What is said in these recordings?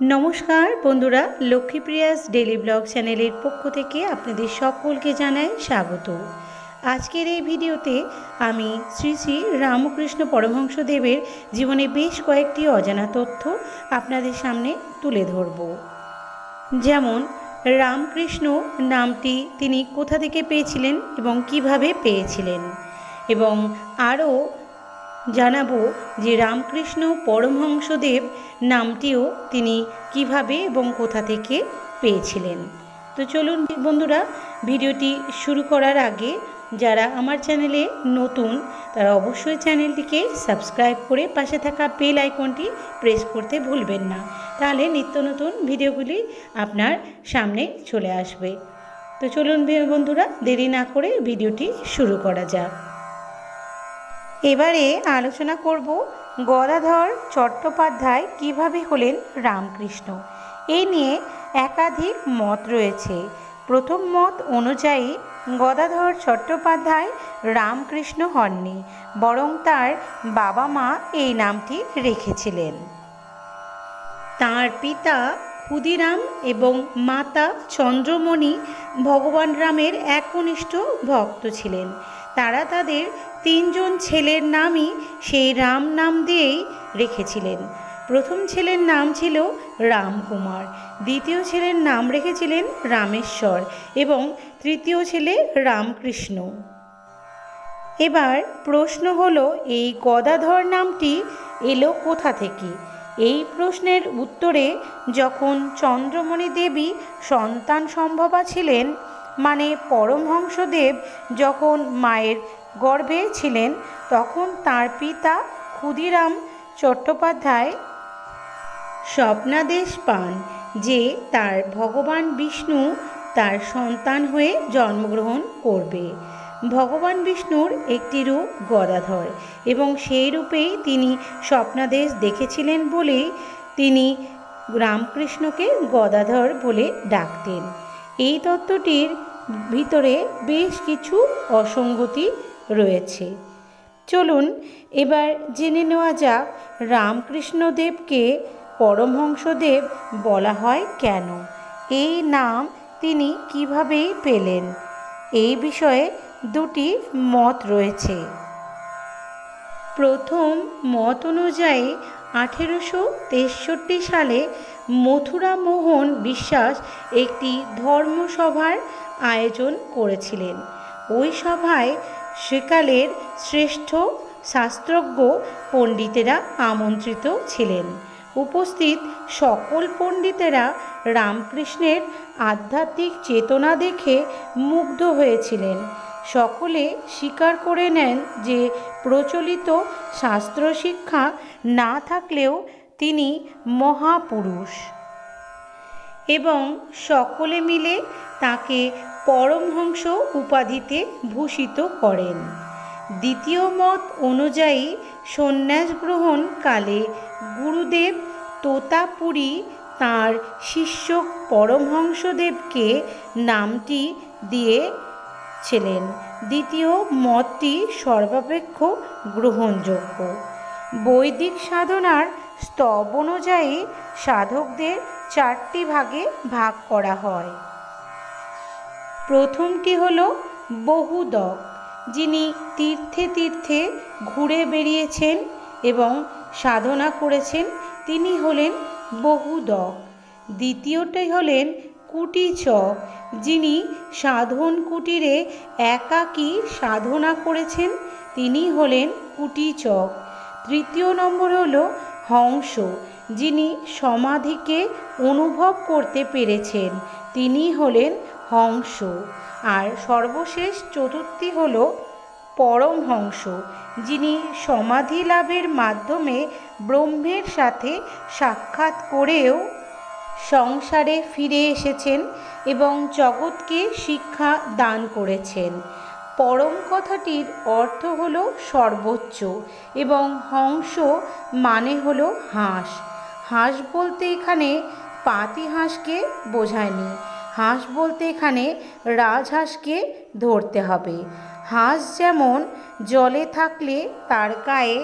নমস্কার বন্ধুরা, লক্ষ্মীপ্রিয়াস daily blog চ্যানেলের পক্ষ থেকে আপনাদের সকলকে জানাই স্বাগত। আজকের এই ভিডিওতে আমি শ্রী শ্রী রামকৃষ্ণ পরমহংসদেবের জীবনে বেশ কয়েকটি অজানা তথ্য আপনাদের সামনে তুলে ধরব। যেমন, রামকৃষ্ণ নামটি তিনি কোথা থেকে পেয়েছিলেন এবং কীভাবে পেয়েছিলেন? এবং আরও জানাব যে রামকৃষ্ণ পরমহংসদেব নামটিও তিনি কীভাবে এবং কোথা থেকে পেয়েছিলেন। তো চলুন বন্ধুরা, ভিডিওটি শুরু করার আগে যারা আমার চ্যানেলে নতুন, তারা অবশ্যই চ্যানেলটিকে সাবস্ক্রাইব করে পাশে থাকা বেল আইকনটি প্রেস করতে ভুলবেন না। তাহলে নিত্য নতুন ভিডিওগুলি আপনার সামনে চলে আসবে। তো চলুন বন্ধুরা, দেরি না করে ভিডিওটি শুরু করা যাক। এবারে আলোচনা করব গদাধর চট্টোপাধ্যায় কীভাবে হলেন রামকৃষ্ণ। এই নিয়ে একাধিক মত রয়েছে। প্রথম মত অনুযায়ী গদাধর চট্টোপাধ্যায় রামকৃষ্ণ হননি, বরং তার বাবা মা এই নামটি রেখেছিলেন। তার পিতা ক্ষুদিরাম এবং মাতা চন্দ্রমণি ভগবান রামের একনিষ্ঠ ভক্ত ছিলেন। তারা তাদের তিনজন ছেলের নামই সেই রাম নাম দিয়েই রেখেছিলেন। প্রথম ছেলের নাম ছিল রামকুমার, দ্বিতীয় ছেলের নাম রেখেছিলেন রামেশ্বর এবং তৃতীয় ছেলে রামকৃষ্ণ। এবার প্রশ্ন হলো, এই গদাধর নামটি এলো কোথা থেকে? এই প্রশ্নের উত্তরে যখন চন্দ্রমণি দেবী সন্তান সম্ভবা ছিলেন মানে পরমহংসদেব যখন মায়ের গর্ভে ছিলেন, তখন তার পিতা ক্ষুদিরাম চট্টোপাধ্যায় স্বপ্নাদেশ পান যে তার ভগবান বিষ্ণু তার সন্তান হয়ে জন্মগ্রহণ করবে। ভগবান বিষ্ণুর একটি রূপ গদাধর এবং সেই রূপেই তিনি স্বপ্নাদেশ দেখেছিলেন বলেই তিনি রামকৃষ্ণকে গদাধর বলে ডাকতেন। এই তত্ত্বটির ভিতরে বেশ কিছু অসঙ্গতি রয়েছে। চলুন এবার জেনে নেওয়া যাক রামকৃষ্ণদেবকে পরমহংসদেব বলা হয় কেন? এই নাম তিনি কিভাবেই পেলেন? এই বিষয়ে দুটি মত রয়েছে। প্রথম মত অনুযায়ী আঠেরোশো তেষট্টি সালে মথুরা মোহন বিশ্বাস একটি ধর্মসভার আয়োজন করেছিলেন। ওই সভায় সেকালের শ্রেষ্ঠ শাস্ত্রজ্ঞ পণ্ডিতেরা আমন্ত্রিত ছিলেন। উপস্থিত সকল পণ্ডিতেরা রামকৃষ্ণের আধ্যাত্মিক চেতনা দেখে মুগ্ধ হয়েছিলেন। সকলে স্বীকার করে নেন যে প্রচলিত শাস্ত্র শিক্ষা না থাকলেও তিনি মহাপুরুষ। এবং সকলে মিলে তাকে পরমহংস উপাধিতে ভূষিত করেন। দ্বিতীয় মত অনুযায়ী সন্ন্যাস গ্রহণকালে গুরুদেব তোতাপুরী তাঁর শিষ্য পরমহংসদেবকে নামটি দিয়েছিলেন দ্বিতীয় মতটি সর্বাপেক্ষ গ্রহণযোগ্য। বৈদিক সাধনার স্তব অনুযায়ী সাধকদের চারটি ভাগে ভাগ করা হয়। প্রথমটি হল বহুদক, যিনি তীর্থে তীর্থে ঘুরে বেরিয়েছেন এবং সাধনা করেছেন। তিনি হলেন বহুদক। দ্বিতীয়টি হলেন কুটিচক যিনি সাধন কুটিরে একাকী সাধনা করেছেন, তিনি হলেন কুটিচক তৃতীয় নম্বর হল হংস, যিনি সমাধিকে অনুভব করতে পেরেছেন, তিনি হলেন হংস। আর সর্বশেষ চতুর্থী হল পরমহংস যিনি সমাধি লাভের মাধ্যমে ব্রহ্মের সাথে সাক্ষাৎ করেও সংসারে ফিরে এসেছেন এবং জগৎকে শিক্ষা দান করেছেন। পরম কথাটির অর্থ হল সর্বোচ্চ এবং হংস মানে হল হাঁস। হাঁস বলতে এখানে পাতি হাঁসকে বোঝায়নি। হাঁস বলতে এখানে রাজহাঁসকে ধরতে হবে। হাঁস যেমন জলে থাকলে তার গায়ে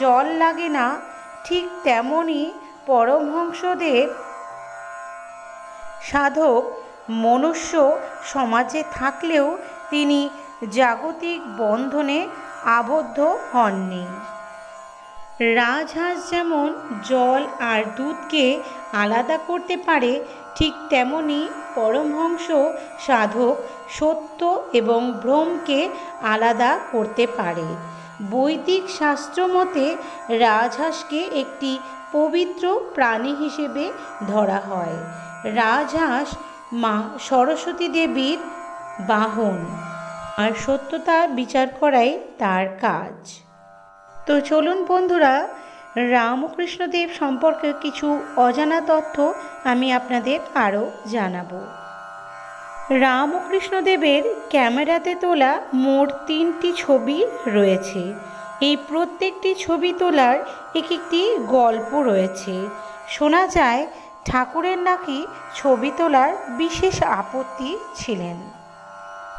জল লাগে না, ঠিক তেমনই পরমহংসদেব সাধক মনুষ্য সমাজে থাকলেও তিনি জাগতিক বন্ধনে আবদ্ধ হননি। রাজহাঁস যেমন জল আর দুধকে আলাদা করতে পারে, ঠিক তেমনি পরমহংস সাধক সত্য এবং ভ্রমকে আলাদা করতে পারে। বৈদিক শাস্ত্র মতে রাজহাঁসকে একটি পবিত্র প্রাণী হিসেবে ধরা হয়। রাজহাঁস মা সরস্বতী দেবীর বাহন আর সত্যতা বিচার করাই তার কাজ। তো চলুন বন্ধুরা, রামকৃষ্ণদেব সম্পর্কে কিছু অজানা তথ্য আমি আপনাদের আরও জানাব। রামকৃষ্ণদেবের ক্যামেরাতে তোলা মোট তিনটি ছবি রয়েছে। এই প্রত্যেকটি ছবি তোলার এক একটি গল্প রয়েছে। শোনা যায় ঠাকুরের নাকি ছবি তোলার বিশেষ আপত্তি ছিলেন।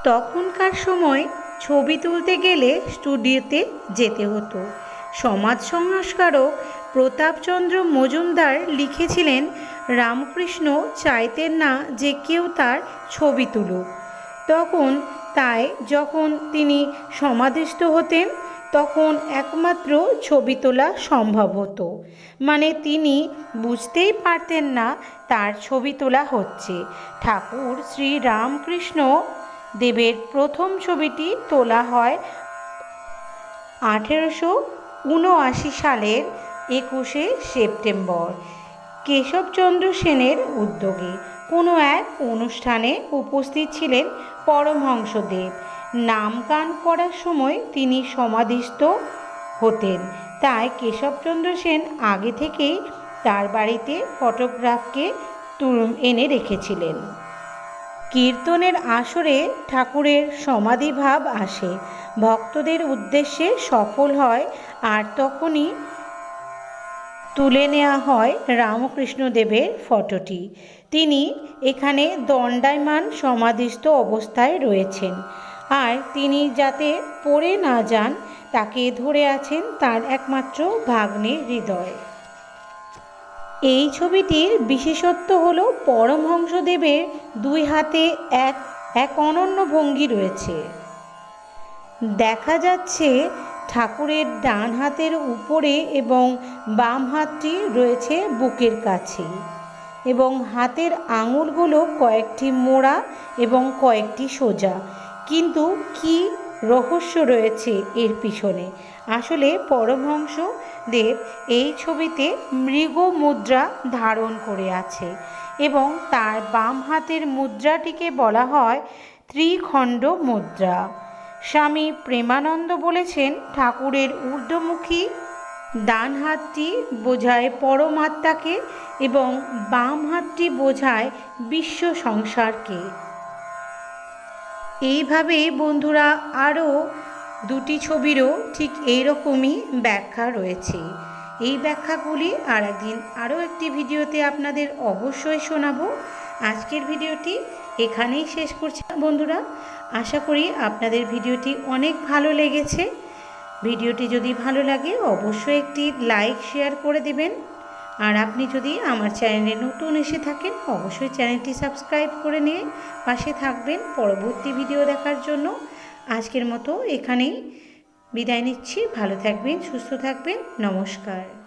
তখনকার সময় ছবি তুলতে গেলে স্টুডিওতে যেতে হতো। সমাজ সংস্কারক প্রতাপচন্দ্র মজুমদার লিখেছিলেন, রামকৃষ্ণ চাইতেন না যে কেউ তার ছবি তুলুক। তখন তাই যখন তিনি সমাধিস্থ হতেন তখন একমাত্র ছবি তোলা সম্ভব হতো। মানে তিনি বুঝতেই পারতেন না তার ছবি তোলা হচ্ছে। ঠাকুর শ্রী রামকৃষ্ণ দেবের প্রথম ছবিটি তোলা হয় আঠেরোশো উনআশি সালের একুশে সেপ্টেম্বর। কেশবচন্দ্র সেনের উদ্যোগে কোনো এক অনুষ্ঠানে উপস্থিত ছিলেন পরমহংসদেব। নাম গান করার সময় তিনি সমাধিস্থ হতেন। তাই কেশবচন্দ্র সেন আগে থেকেই তার বাড়িতে ফটোগ্রাফকে তুল- এনে রেখেছিলেন। কীর্তনের আসরে ঠাকুরের সমাধিভাব আসে। ভক্তদের উদ্দেশ্যে সফল হয় আর তখনই তুলে নেওয়া হয় রামকৃষ্ণদেবের ফটোটি। তিনি এখানে দণ্ডায়মান সমাধিস্থ অবস্থায় রয়েছেন। আর তিনি যাতে পড়ে না যান, তাকে ধরে আছেন তার একমাত্র ভাগ্নে হৃদয়। এই ছবিটির বিশেষত্ব হল পরমহংসদেবের দুই হাতে এক এক অনন্য ভঙ্গি রয়েছে। দেখা যাচ্ছে ঠাকুরের ডান হাতের উপরে এবং বাম হাতটি রয়েছে বুকের কাছে এবং হাতের আঙুলগুলো কয়েকটি মোড়া এবং কয়েকটি সোজা কিন্তু কি রহস্য রয়েছে এর পিছনে? আসলে পরমহংস দেব এই ছবিতে মৃগ মুদ্রা ধারণ করে আছে এবং তার বাম হাতের মুদ্রাটিকে বলা হয় ত্রিখণ্ড মুদ্রা। স্বামী প্রেমানন্দ বলেছেন, ঠাকুরের ঊর্ধ্বমুখী ডান হাতটি বোঝায় পরমাত্মাকে এবং বাম হাতটি বোঝায় বিশ্ব সংসারকে। এইভাবে বন্ধুরা আরও দুটি ছবিরও ঠিক এইরকমই ব্যাখ্যা রয়েছে। এই ব্যাখ্যাগুলি আর একদিন আরও একটি ভিডিওতে আপনাদের অবশ্যই শোনাবো। আজকের ভিডিওটি এখানেই শেষ করছি বন্ধুরা। আশা করি আপনাদের ভিডিওটি অনেক ভালো লেগেছে। ভিডিওটি যদি ভালো লাগে অবশ্যই একটি লাইক, শেয়ার করে দেবেন। আর আপনি যদি আমার চ্যানেলে নতুন এসে থাকেন, অবশ্যই চ্যানেলটি সাবস্ক্রাইব করে নিয়ে পাশে থাকবেন পরবর্তী ভিডিও দেখার জন্য। আজকের মতো এখানেই বিদায় নিচ্ছি। ভালো থাকবেন, সুস্থ থাকবেন। নমস্কার।